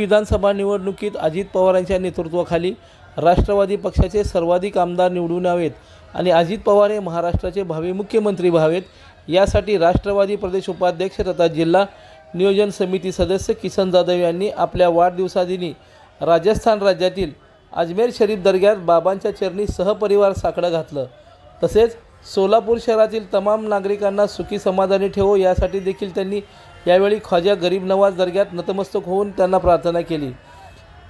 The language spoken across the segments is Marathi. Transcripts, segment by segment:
विधानसभा निवडणुकीत अजित पवारांच्या नेतृत्वाखाली राष्ट्रवादी पक्षाचे सर्वाधिक आमदार निवडून यावेत आणि अजित पवार हे महाराष्ट्राचे भावी मुख्यमंत्री व्हावेत. यासाठी राष्ट्रवादी प्रदेश उपाध्यक्ष तथा जिल्हा नियोजन समिती सदस्य किसन जाधव यांनी आपल्या वाढदिवसादिनी राजस्थान राज्यातील अजमेर शरीफ दर्ग्यात बाबांच्या चरणी सहपरिवार साकडं घातलं. तसेच सोलापूर शहरातील तमाम नागरिकांना सुखी समाधानी ठेवो यासाठी देखील त्यांनी यावेळी ख्वाजा गरीब नवाज दर्ग्यात नतमस्तक होऊन त्यांना प्रार्थना केली.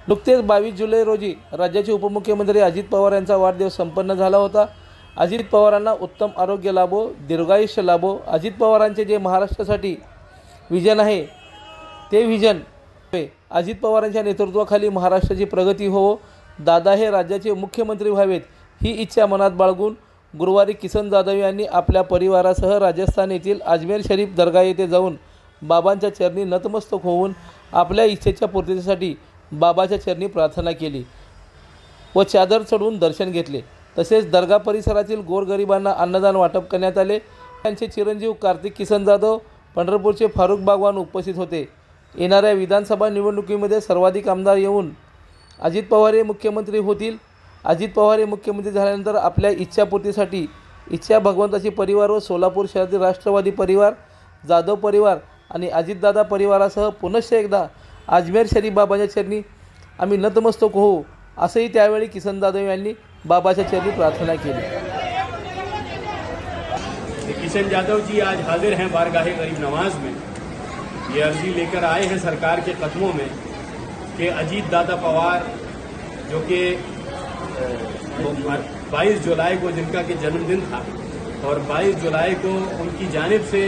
नुकतेच बावीस जुलै रोजी राज्याचे उपमुख्यमंत्री अजित पवार यांचा वाढदिवस संपन्न झाला होता. अजित पवारांना उत्तम आरोग्य लाभो दीर्घायुष्य लाभो. अजित पवारांचे जे महाराष्ट्रासाठी विजन आहे ते विजन अजित पवारांच्या नेतृत्वाखाली महाराष्ट्राची प्रगती होवो. दादा हे राज्याचे मुख्यमंत्री व्हावेत ही इच्छा मनात बाळगून गुरुवारी किसन जाधव यांनी आपल्या परिवारासह राजस्थान येथील अजमेर शरीफ दर्गा येथे जाऊन बाबांच्या चरणी नतमस्तक होऊन आपल्या इच्छेच्या पूर्तीसाठी बाबाच्या चरणी प्रार्थना केली व चादर चढवून दर्शन घेतले. तसेच दर्गा परिसरातील गोरगरिबांना अन्नदान वाटप करण्यात आले. त्यांचे चिरंजीव कार्तिक किसन जाधव पंढरपूरचे फारुख बागवान उपस्थित होते. येणाऱ्या विधानसभा निवडणुकीमध्ये सर्वाधिक आमदार येऊन अजित पवार हे मुख्यमंत्री होतील. अजित पवार हे मुख्यमंत्री झाल्यानंतर आपल्या इच्छापूर्तीसाठी इच्छा भगवंताची परिवार व सोलापूर शहरातील राष्ट्रवादी परिवार जाधव परिवार आणि अजितदादा परिवारासह पुनश्च एकदा अजमेर शरीफ बाबाच्या चरणी आम्ही नतमस्तक होऊ असंही त्यावेळी किसन जाधव यांनी बाबाच्या चरणी प्रार्थना केली. किशन जाधव जी आज हाजिर हैं बारगाह गरीब नवाज में। ये अर्जी लेकर आए हैं सरकार के कदमों में कि अजीत दादा पवार जो कि बाईस जुलाई को जिनका के जन्मदिन था और 22 जुलाई को उनकी जानिब से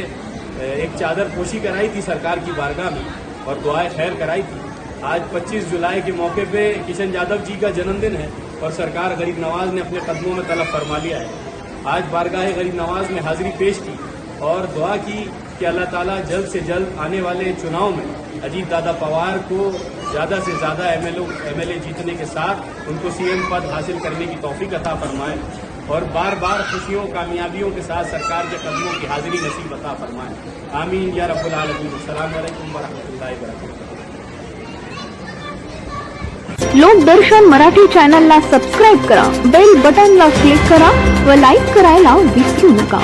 एक चादर पोशी कराई थी सरकार की बारगाह में और दुआएँ खैर कराई थी। आज 25 जुलाई के मौके पे किशन यादव जी का जन्मदिन है और सरकार गरीब नवाज़ ने अपने कदमों में तलब फरमा लिया है। आज बारगाह गरीब नवाज़ में हाजिरी पेश की और दुआ की कि अल्लाह ताला जल्द से जल्द आने वाले चुनाव में अजीत दादा पवार को ज़्यादा से ज़्यादा एम एल जीतने के साथ उनको सीएम पद हासिल करने की तौफीक अता फरमाए। और बार बार खुशियों, कामयाबियों के साथ सरकार के कदमों की हाजिरी नसीब अता फरमाए। आमीन, या रब्बुल आलमीन। अस्सलाम वालेकुम वरहमतुल्लाहि वबरकातुहू लोकदर्शन मराठी चॅनलला सबस्क्राईब करा, बेल बटनला क्लिक करा, व लाइक करायला विसरू नका